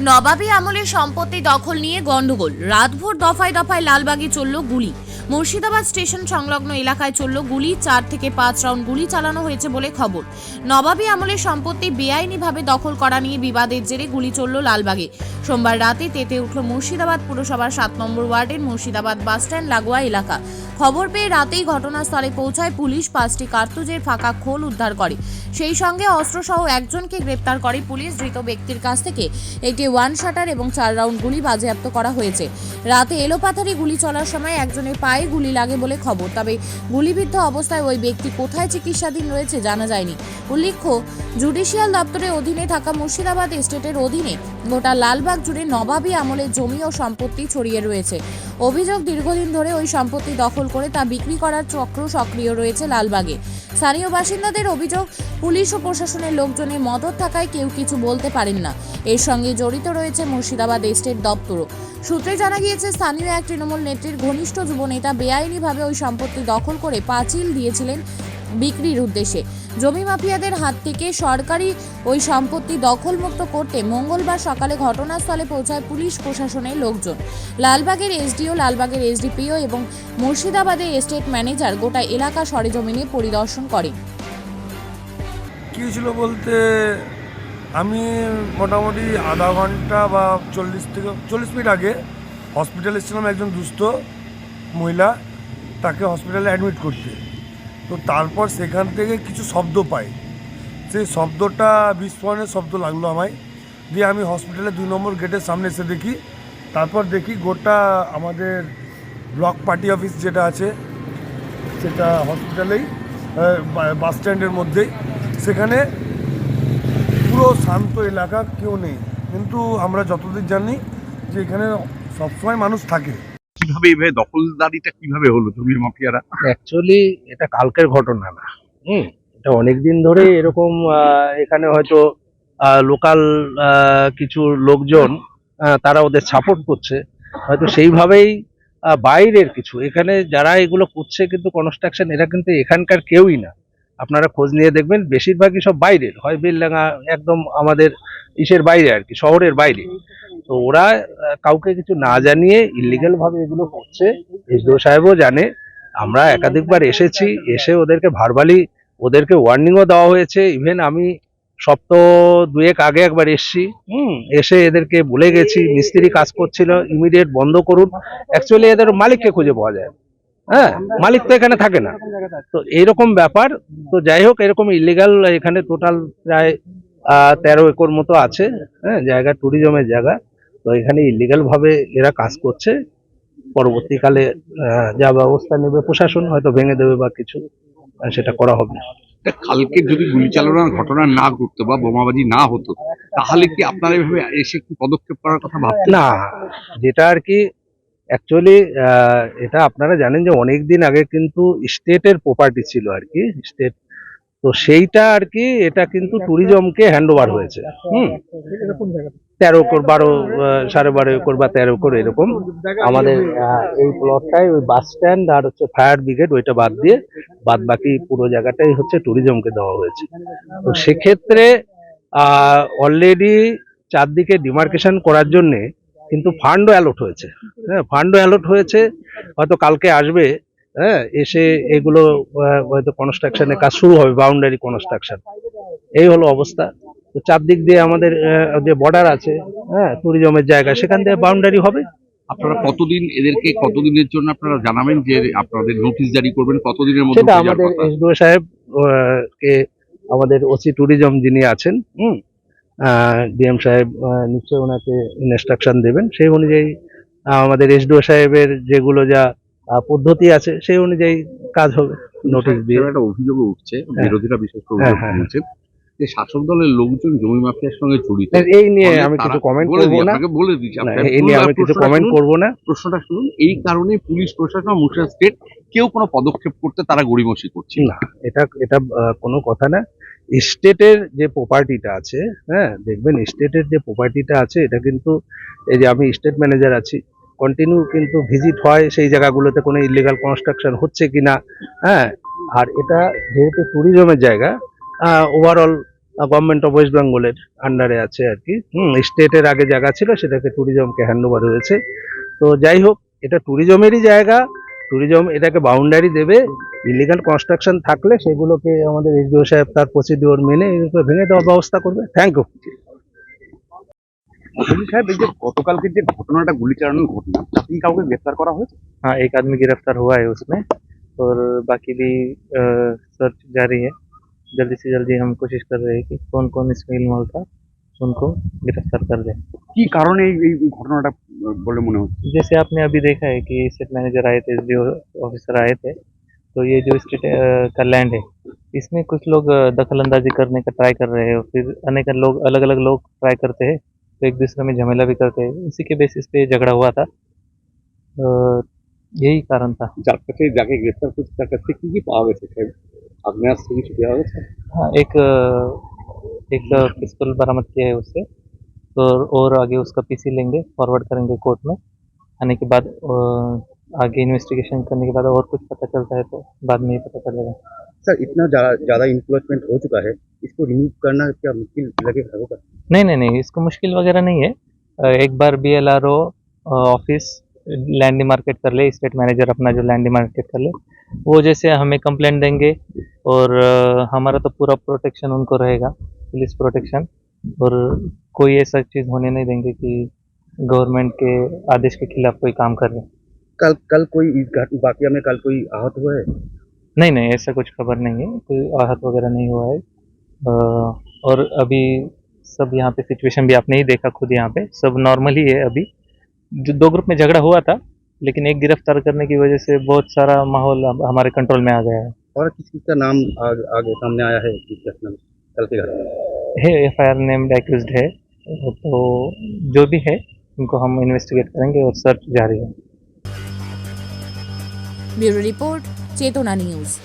নবাবী আমলে সম্পত্তি দখল নিয়ে গন্ডগোল রাতভর দফায় দফায় লালবাগে চলল গুলি। মুর্শিদাবাদ স্টেশন সংলগ্ন এলাকায় চলল গুলি। চার থেকে পাঁচ রাউন্ড গুলি চালানো হয়েছে বলে খবর। নবাবী আমলের সম্পত্তি বেআইনিভাবে দখল করা নিয়ে বিবাদের জেরে গুলি চলল লালবাগে। সোমবার রাতে তেতে উঠল মুর্শিদাবাদ পুরসভার সাত নম্বর ওয়ার্ডের মুর্শিদাবাদ বাসস্ট্যান্ড লাগোয়া এলাকা। খবর পেয়ে রাতেই ঘটনাস্থলে পৌঁছায় পুলিশ। পাঁচটি কার্তুজের ফাঁকা খোল উদ্ধার করে। সেই সঙ্গে অস্ত্রসহ একজনকে গ্রেপ্তার করে পুলিশ। ধৃত ব্যক্তির কাছ থেকে একটি ওয়ান শাটার এবং চার রাউন্ড গুলি বাজেয়াপ্ত করা হয়েছে। রাতে এলোপাথারি গুলি চলার সময় একজনের পায়ে গুলি লাগে বলে খবর। তবে গুলিবিদ্ধ অবস্থায় ওই ব্যক্তি কোথায় চিকিৎসাধীন রয়েছে জানা যায়নি। উল্লেখ্য, জুডিশিয়াল দপ্তরের অধীনে থাকা মুর্শিদাবাদ স্টেটের অধীনে গোটা লালবাগ জুড়ে নবাবী আমলের জমি ও সম্পত্তি ছড়িয়ে রয়েছে। অভিযোগ দীর্ঘদিন ধরে ওই সম্পত্তি দখল করে তা বিক্রি করার চক্র সক্রিয় রয়েছে লালবাগে। স্থানীয় বাসিন্দাদের অভিযোগ, পুলিশ ও প্রশাসনের লোকজনের মদত থাকায় কেউ কিছু বলতে পারেন না। এর সঙ্গে জড়িত রয়েছে মুর্শিদাবাদ এস্টেট দপ্তরও। সূত্রে জানা গিয়েছে, স্থানীয় এক তৃণমূল নেত্রীর ঘনিষ্ঠ যুবনেতা বেআইনিভাবে ওই সম্পত্তি দখল করে পাঁচিল দিয়েছিলেন বিক্রির উদ্দেশ্যে। জমি মাফিয়াদের হাত থেকে সরকারি ওই সম্পত্তি দখলমুক্ত করতে মঙ্গলবার সকালে ঘটনাস্থলে পৌঁছায় পুলিশ প্রশাসনের লোকজন। লালবাগের এসডিও, লালবাগের এসডিপিও এবং মুর্শিদাবাদের এস্টেট ম্যানেজার গোটা এলাকা সরেজমিনে পরিদর্শন করে কী ছিল বলতে, আমি মোটামুটি আধা ঘণ্টা বা চল্লিশ থেকে, চল্লিশ মিনিট আগে হসপিটালে এসেছিলাম একজন দুস্থ মহিলা, তাকে হসপিটালে অ্যাডমিট করতে। তো তারপর সেখান থেকে কিছু শব্দ পাই। সেই শব্দটা বিস্ফোরণের শব্দ লাগল আমায়। দিয়ে আমি হসপিটালে দুই নম্বর গেটের সামনে এসে দেখি। তারপর দেখি গোটা আমাদের ব্লক পার্টি অফিস যেটা আছে, সেটা হসপিটালেই বাস স্ট্যান্ডের মধ্যেই। সেখানে পুরো শান্ত এলাকা কেউ নেই। কিন্তু আমরা যতদূর জানি যে এখানে সবসময় মানুষ থাকে। কীভাবে এভাবে দখলদারিটা কীভাবে হলো জমির মাফিয়ারা? অ্যাকচুয়ালি এটা কালকের ঘটনা না। হুম, এটা অনেক দিন ধরে এরকম এখানে হয়তো লোকাল কিছু লোকজন তারা ওদের সাপোর্ট করছে। হয়তো সেইভাবেই বাইরের কিছু। এখানে যারা এগুলো করছে কিন্তু কনস্ট্রাকশন এরা কিন্তু এখানকার কেউই না। আপনারা খোঁজ নিয়ে দেখবেন, বেশিরভাগই সব বাইরের। হয় বেলডাঙ্গা, একদম আমাদের ইসের বাইরে আর কি, শহরের বাইরে। তো ওরা কাউকে কিছু না জানিয়ে ইলিগাল ভাবে এগুলো করছে। এসডিও সাহেবও জানে। আমরা একাধিকবার এসেছি, এসে ওদেরকে ভারবালি ওদেরকে ওয়ার্নিংও দেওয়া হয়েছে। ইভেন আমি সপ্তাহ দুয়েক আগে একবার এসছি। হুম, এসে এদেরকে বলে গেছি, মিস্ত্রি কাজ করছিল ইমিডিয়েট বন্ধ করুন। অ্যাকচুয়ালি এদের মালিককে খুঁজে পাওয়া যায়। হ্যাঁ মালিক তো এখানে থাকে না। তো এইরকম ব্যাপার। তো যাই হোক, এরকম ইলিগাল এখানে টোটাল প্রায় তেরো একর মতো আছে। হ্যাঁ জায়গা ট্যুরিজমের জায়গা। তো এখানে ইলিগাল ভাবে এরা কাজ করছে। পরবর্তীকালে যা ব্যবস্থা নেবে প্রশাসন হয়তো ভেঙে দেবে বা কিছু সেটা করা হবে কালকে যদি গুলি চালানোর ঘটনা না ঘটতো বা বোমাবাজি না হতো তাহলে কি আপনারা এভাবে এসে কি পদক্ষেপ করার কথা ভাবতেন না যেটা আর কি অ্যাকচুয়ালি এটা আপনারা জানেন যে অনেক দিন আগে কিন্তু স্টেটের প্রপার্টি ছিল আর কি স্টেট তো সেইটা আর কি এটা কিন্তু ট্যুরিজমকে হ্যান্ডওভার হয়েছে। হুম। তেরো একর বারো সাড়ে বারো একর বা তেরো একর এরকম। আমাদের এই প্লটটাই ওই বাস স্ট্যান্ড আর হচ্ছে ফায়ার ব্রিগেড ওইটা বাদ দিয়ে বাদ বাকি পুরো জায়গাটাই হচ্ছে ট্যুরিজমকে দেওয়া হয়েছে। তো সেক্ষেত্রে অলরেডি চারদিকে ডিমার্কেশন করার জন্যে কিন্তু ফান্ডও অ্যালট হয়েছে। হ্যাঁ ফান্ডও অ্যালট হয়েছে। হয়তো কালকে আসবে হ্যাঁ এসে এগুলো হয়তো কনস্ট্রাকশনের কাজ শুরু হবে বাউন্ডারি কনস্ট্রাকশন এই হলো অবস্থা। তো চারদিক দিয়ে আমাদের যে বর্ডার আছে হ্যাঁ ট্যুরিজমের জায়গা সেখান থেকে বাউন্ডারি হবে। আপনারা কতদিন এদেরকে কতদিনের জন্য আপনারা জানাবেন যে আপনাদের নোটিশ জারি করবেন? কতদিনের মধ্যে সেটা আমাদের? এসডিও সাহেব কে আমাদের ওসি ট্যুরিজম যিনি আছেন হুম ডিএম সাহেব নিশ্চয়ই ওনাকে ইনস্ট্রাকশন দেবেন। সেই অনুযায়ী আমাদের এসডিও সাহেবের যেগুলো যা পদ্ধতি আছে সেই অনুযায়ী কাজ হবে নোটিশ দিয়ে। একটা অভিযোগ উঠছে বিরোধীরা বিশেষ করে যে শাসক দলের লোকজন জমি মাফিয়ার সঙ্গে জড়িত। এই নিয়ে আমি কিছু কমেন্ট করব না। আপনাকে বলে দিচ্ছি এই নিয়ে আমি কিছু কমেন্ট করব না। প্রশ্নটা শুনুন এই কারণে পুলিশ প্রশাসন মুর্শিদাবাদ স্টেট কেউ কোনো পদক্ষেপ করতে তারা গড়িমসি করছে। না এটা এটা কোনো কথা না। স্টেটের যে প্রপার্টিটা আছে হ্যাঁ দেখবেন স্টেটের যে প্রপার্টিটা আছে এটা কিন্তু এই যে আমি স্টেট ম্যানেজার আছি কন্টিনিউ কিন্তু ভিজিট হয় সেই জায়গাগুলোতে কোনো ইলিগাল কনস্ট্রাকশন হচ্ছে কিনা হ্যাঁ। আর এটা যেহেতু ট্যুরিজমের জায়গা ওভারঅল গভর্নমেন্ট অফ ওয়েস্ট বেঙ্গলের আন্ডারে আছে আর কি হুম স্টেটের আগে জায়গা ছিল সেটাকে ট্যুরিজমকে হ্যান্ড ওভার হয়েছে তো যাই হোক এটা ট্যুরিজমেরই জায়গা ট্যুরিজম এটাকে বাউন্ডারি দেবে ইলিগাল কনস্ট্রাকশন থাকলে সেগুলোকে আমাদের এসডিও সাহেব তার প্রসিডিওর মেনে এগুলোকে ভেঙে দেওয়ার ব্যবস্থা করবে থ্যাংক ইউ বলছি সাহেব এই যে গতকালকে যে ঘটনাটা গুলি চালানোর ঘটনা তাতে কি কাউকে গ্রেফতার করা হয়েছে हाँ एक आदमी गिरफ्तार हुआ है उसमें और बाकी भी सर्च जारी है जल्दी से जल्दी हम कोशिश कर रहे हैं कि कौन कौन इसमें इन्वॉल्व था उनको गिरफ्तार कर दें কি কারণে এই এই ঘটনাটা আহ, বলে মনে হচ্ছে जैसे आपने अभी देखा है कि स्टेट मैनेजर आए थे एस ऑफिसर आए थे तो ये जो स्टेट का लैंड है इसमें कुछ लोग अ, दखल अंदाजी करने का ट्राई कर रहे हैं और फिर अनेक लोग अलग अलग लोग ट्राई करते हैं तो एक दूसरे में झमेला भी करते हैं इसी के बेसिस पे ये झगड़ा हुआ था अ, यही कारण था। जाकर के जाके गिरफ़्तार कुछ कर सकते पावे से थे। अज्ञात से ही छुपया हुआ था। हाँ एक एक पिस्तौल बरामद किया है उससे। तो और आगे उसका पीसी लेंगे फॉरवर्ड करेंगे कोर्ट में। आने के बाद आगे इन्वेस्टिगेशन करने के बाद और कुछ पता चलता है तो बाद में ही पता चलेगा। सर इतना ज़्यादा इन्फ्लुएंसमेंट हो चुका है। इसको रिमूव करना क्या मुश्किल लगेगा होगा नहीं नहीं नहीं इसको मुश्किल वगैरह नहीं है। एक बार बीएलआरओ ऑफ़िस लैंड मार्केट कर ले स्टेट मैनेजर अपना जो लैंड मार्केट कर ले वो जैसे हमें कंप्लेंट देंगे और हमारा तो पूरा प्रोटेक्शन उनको रहेगा पुलिस प्रोटेक्शन और कोई ऐसा चीज़ होने नहीं देंगे कि गवर्नमेंट के आदेश के खिलाफ कोई काम कर रहे कल कल कोई वाकया में कल कोई आहत हुआ है? नहीं नहीं ऐसा कुछ खबर नहीं है कोई आहत वगैरह नहीं हुआ है। और अभी सब यहाँ पे सिचुएशन भी आपने ही देखा खुद यहाँ पे सब नॉर्मल ही है अभी। जो दो ग्रुप में झगड़ा हुआ था लेकिन एक गिरफ़्तार करने की वजह से बहुत सारा माहौल हमारे कंट्रोल में आ गया है। और किस किस का नाम आग, आगे सामने आया है कल F I R name accused है तो जो भी है उनको हम इन्वेस्टिगेट करेंगे और सर्च जारी है। Bureau report news.